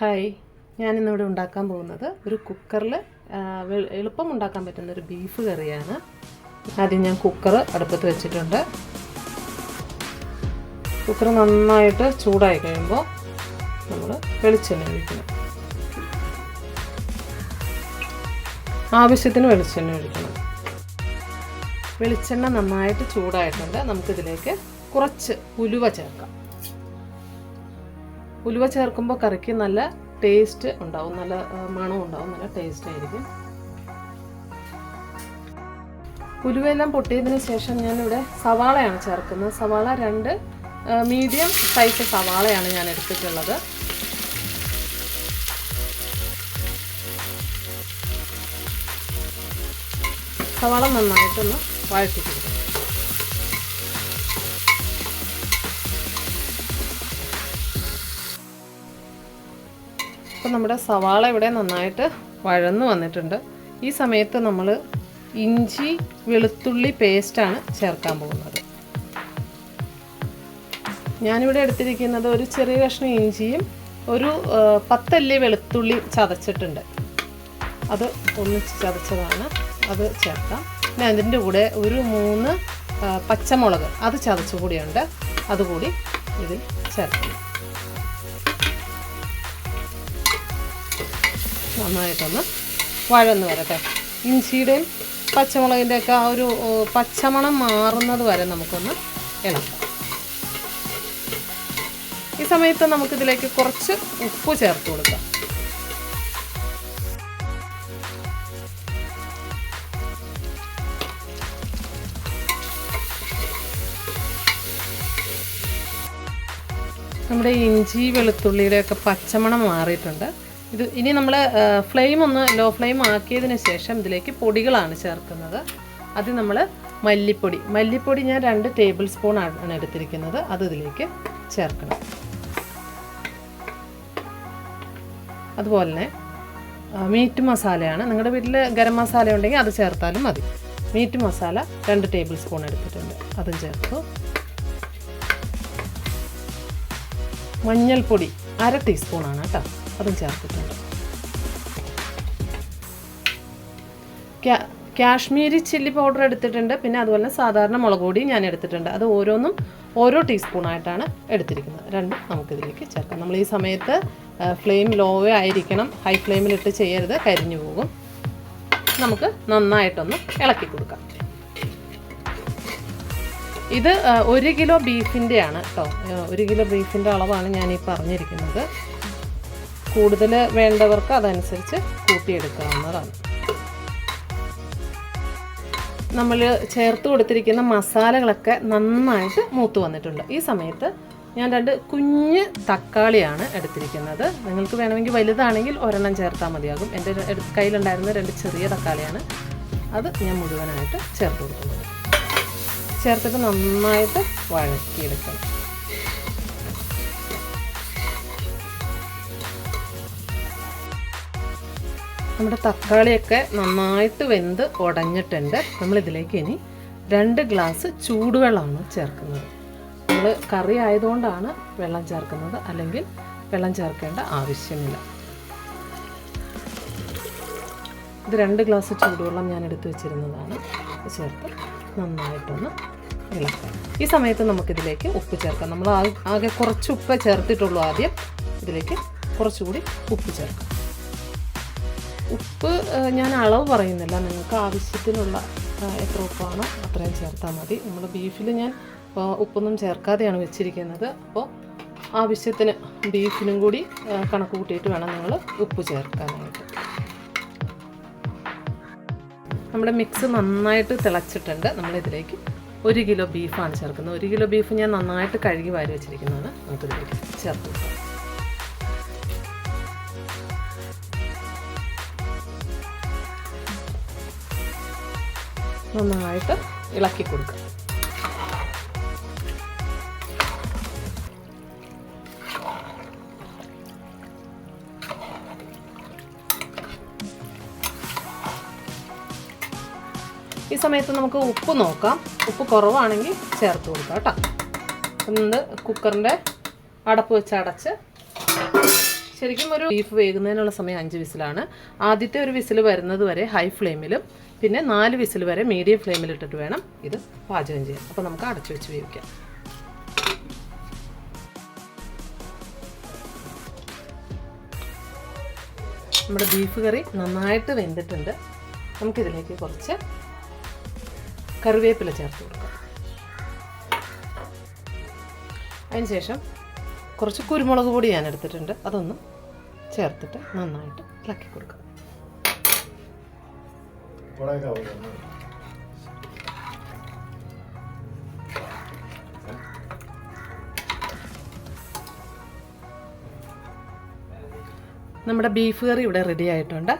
Hi ഞാനിന്നിവിടെ ഉണ്ടാക്കാൻ പോകുന്നത് ഒരു കുക്കറിൽ എളുപ്പം ഉണ്ടാക്കാൻ പറ്റുന്ന ഒരു ബീഫ് കറിയാണ്. ആദ്യം ഞാൻ കുക്കർ അടുപ്പത്ത് വെച്ചിട്ടുണ്ട്. കുക്കർ നന്നായിട്ട് ചൂടായി കഴിയുമ്പോൾ നമ്മൾ വെളിച്ചെണ്ണ ഒഴിക്കണം. ആവശ്യത്തിന് വെളിച്ചെണ്ണ ഒഴിക്കണം. വെളിച്ചെണ്ണ നന്നായിട്ട് ചൂടായിട്ടുണ്ട്. നമുക്കിതിലേക്ക് കുറച്ച് ഉലുവ ചേർക്കാം. ഉലുവ ചേർക്കുമ്പോൾ കറിക്ക് നല്ല ടേസ്റ്റ് ഉണ്ടാവും നല്ല മണവും മണം ഉണ്ടാവും നല്ല ടേസ്റ്റ് ആയിരിക്കും. ഉലുവയെല്ലാം പൊട്ടിയതിന് ശേഷം ഞാനിവിടെ സവാളയാണ് ചേർക്കുന്നത്. സവാള രണ്ട് മീഡിയം സൈസ് സവാളയാണ് ഞാൻ എടുത്തിട്ടുള്ളത്. സവാള നന്നായിട്ടൊന്ന് വഴറ്റി ഇപ്പം നമ്മുടെ സവാള ഇവിടെ നന്നായിട്ട് വഴന്നു വന്നിട്ടുണ്ട്. ഈ സമയത്ത് നമ്മൾ ഇഞ്ചി വെളുത്തുള്ളി പേസ്റ്റാണ് ചേർക്കാൻ പോകുന്നത്. ഞാനിവിടെ എടുത്തിരിക്കുന്നത് ഒരു ചെറിയ കഷ്ണം ഇഞ്ചിയും ഒരു പത്തല്ലി വെളുത്തുള്ളി ചതച്ചിട്ടുണ്ട്. അത് ഒന്നിച്ച് ചതച്ചതാണ്. അത് ചേർക്കാം. പിന്നെ അതിന്റെ കൂടെ ഒരു മൂന്ന് പച്ചമുളക് അത് ചതച്ചു കൂടിയുണ്ട്. അതുകൂടി ഇതിൽ ചേർക്കാം നന്നായിട്ടൊന്ന് വഴന്ന് വരട്ടെ. ഇഞ്ചിയുടെയും പച്ചമുളകിന്റെയൊക്കെ ആ ഒരു പച്ചമണം മാറുന്നത് വരെ നമുക്കൊന്ന് ഇളക്കാം. ഈ സമയത്ത് നമുക്കിതിലേക്ക് കുറച്ച് ഉപ്പ് ചേർത്ത് കൊടുക്കാം. നമ്മുടെ ഇഞ്ചി വെളുത്തുള്ളിയുടെയൊക്കെ പച്ചമണം മാറിയിട്ടുണ്ട്. ഇത് ഇനി നമ്മൾ ഫ്ലെയിം ഒന്ന് ലോ ഫ്ലെയിം ആക്കിയതിന് ശേഷം ഇതിലേക്ക് പൊടികളാണ് ചേർക്കുന്നത്. അത് നമ്മൾ മല്ലിപ്പൊടി മല്ലിപ്പൊടി ഞാൻ രണ്ട് ടേബിൾ സ്പൂൺ ആണ് എടുത്തിരിക്കുന്നത്. അത് ഇതിലേക്ക് ചേർക്കണം. അതുപോലെ തന്നെ മീറ്റ് മസാലയാണ് നിങ്ങളുടെ വീട്ടിൽ ഗരം മസാല ഉണ്ടെങ്കിൽ അത് ചേർത്താലും മതി. മീറ്റ് മസാല രണ്ട് ടേബിൾ സ്പൂൺ എടുത്തിട്ടുണ്ട്. അതും ചേർത്തു. മഞ്ഞൾപ്പൊടി അര ടീസ്പൂണാണ് കേട്ടോ. അതും ചേർത്തിട്ടുണ്ട്. കാശ്മീരി ചില്ലി പൗഡർ എടുത്തിട്ടുണ്ട്. പിന്നെ അതുപോലെ സാധാരണ മുളക് പൊടി ഞാൻ എടുത്തിട്ടുണ്ട്. അത് ഓരോന്നും ഓരോ ടീസ്പൂണായിട്ടാണ് എടുത്തിരിക്കുന്നത്. രണ്ടും നമുക്കിതിലേക്ക് ചേർക്കാം. നമ്മൾ ഈ സമയത്ത് ഫ്ലെയിം ലോ ആയിരിക്കണം. ഹൈ ഫ്ലെയിമിലിട്ട് ചെയ്യരുത്. കരിഞ്ഞു പോകും. നമുക്ക് നന്നായിട്ടൊന്ന് ഇളക്കി കൊടുക്കാം. ഇത് ഒരു കിലോ ബീഫിന്റെയാണ് കേട്ടോ ഒരു കിലോ ബീഫിന്റെ അളവാണ് ഞാൻ ഈ പറഞ്ഞിരിക്കുന്നത്. കൂടുതൽ വേണ്ടവർക്ക് അതനുസരിച്ച് കൂട്ടിയെടുക്കാവുന്നതാണ്. നമ്മൾ ചേർത്ത് കൊടുത്തിരിക്കുന്ന മസാലകളൊക്കെ നന്നായിട്ട് മൂത്ത് വന്നിട്ടുണ്ട്. ഈ സമയത്ത് ഞാൻ രണ്ട് കുഞ്ഞ് തക്കാളിയാണ് എടുത്തിരിക്കുന്നത്. നിങ്ങൾക്ക് വേണമെങ്കിൽ വലുതാണെങ്കിൽ ഒരെണ്ണം ചേർത്താൽ മതിയാകും. എന്റെ കയ്യിലുണ്ടായിരുന്ന രണ്ട് ചെറിയ തക്കാളിയാണ്. അത് ഞാൻ മുഴുവനായിട്ട് ചേർത്ത് കൊടുക്കുന്നത് ചേർത്തിട്ട് നന്നായിട്ട് വഴക്കിയെടുക്കണം നമ്മുടെ തക്കാളിയൊക്കെ നന്നായിട്ട് വെന്ത് ഉടഞ്ഞിട്ടുണ്ട്. നമ്മളിതിലേക്ക് ഇനി രണ്ട് ഗ്ലാസ് ചൂടുവെള്ളമാണ് ചേർക്കുന്നത്. നമ്മൾ കറി ആയതുകൊണ്ടാണ് വെള്ളം ചേർക്കുന്നത്. അല്ലെങ്കിൽ വെള്ളം ചേർക്കേണ്ട ആവശ്യമില്ല. ഇത് രണ്ട് ഗ്ലാസ് ചൂടുവെള്ളം ഞാൻ എടുത്തു വെച്ചിരുന്നതാണ്. ചേർത്ത് നന്നായിട്ടൊന്ന് ഇളക്കാം. ഈ സമയത്ത് നമുക്കിതിലേക്ക് ഉപ്പ് ചേർക്കാം. നമ്മൾ ആകെ കുറച്ച് ഉപ്പ് ചേർത്തിട്ടുള്ളൂ ആദ്യം. ഇതിലേക്ക് കുറച്ചുകൂടി ഉപ്പ് ചേർക്കാം. ഉപ്പ് ഞാൻ അളവ് പറയുന്നില്ല. നിങ്ങൾക്ക് ആവശ്യത്തിനുള്ള എത്ര ഉപ്പാണോ അത്രയും ചേർത്താൽ മതി. നമ്മൾ ബീഫിൽ ഞാൻ ഉപ്പൊന്നും ചേർക്കാതെയാണ് വെച്ചിരിക്കുന്നത്. അപ്പോൾ ആവശ്യത്തിന് ബീഫിനും കൂടി കണക്ക് കൂട്ടിയിട്ട് വേണം നിങ്ങൾ ഉപ്പ് ചേർക്കാനായിട്ട്. നമ്മുടെ മിക്സ് നന്നായിട്ട് തിളച്ചിട്ടുണ്ട്. നമ്മളിതിലേക്ക് ഒരു കിലോ ബീഫാണ് ചേർക്കുന്നത്. ഒരു കിലോ ബീഫ് ഞാൻ നന്നായിട്ട് കഴുകി വാരി വെച്ചിരിക്കുന്നതാണ്. നമുക്കിതിലേക്ക് ചേർത്ത് കൊടുക്കാം. നന്നായിട്ട് ഇളക്കി കൊടുക്കുക. ഈ സമയത്ത് നമുക്ക് ഉപ്പ് നോക്കാം. ഉപ്പ് കുറവാണെങ്കിൽ ചേർത്ത് കൊടുക്കാം കേട്ടോ. ഇന്ന് കുക്കറിന്റെ അടപ്പ് വെച്ച് അടച്ച് ശരിക്കും ഒരു ബീഫ് വേകുന്നതിനുള്ള സമയം അഞ്ച് വിസിലാണ്. ആദ്യത്തെ ഒരു വിസിൽ വരുന്നത് വരെ ഹൈ ഫ്ലെയിമിലും പിന്നെ നാല് വിസിൽ വരെ മീഡിയം ഫ്ലെയിമിൽ ഇട്ടിട്ട് വേണം ഇത് പാചകം ചെയ്യാൻ. അപ്പോൾ നമുക്ക് അടച്ചു വെച്ച് വേവിക്കാം. നമ്മുടെ ബീഫ് കറി നന്നായിട്ട് വെന്തിട്ടുണ്ട്. നമുക്കിതിലേക്ക് കുറച്ച് കറിവേപ്പില ചേർത്ത് കൊടുക്കാം. അതിനുശേഷം കുറച്ച് കുരുമുളക് പൊടി ഞാൻ എടുത്തിട്ടുണ്ട്. അതൊന്ന് ചേർത്തിട്ട് നന്നായിട്ട് ഇളക്കി കൊടുക്കാം. നമ്മുടെ ബീഫ് കറി ഇവിടെ റെഡി ആയിട്ടുണ്ട്.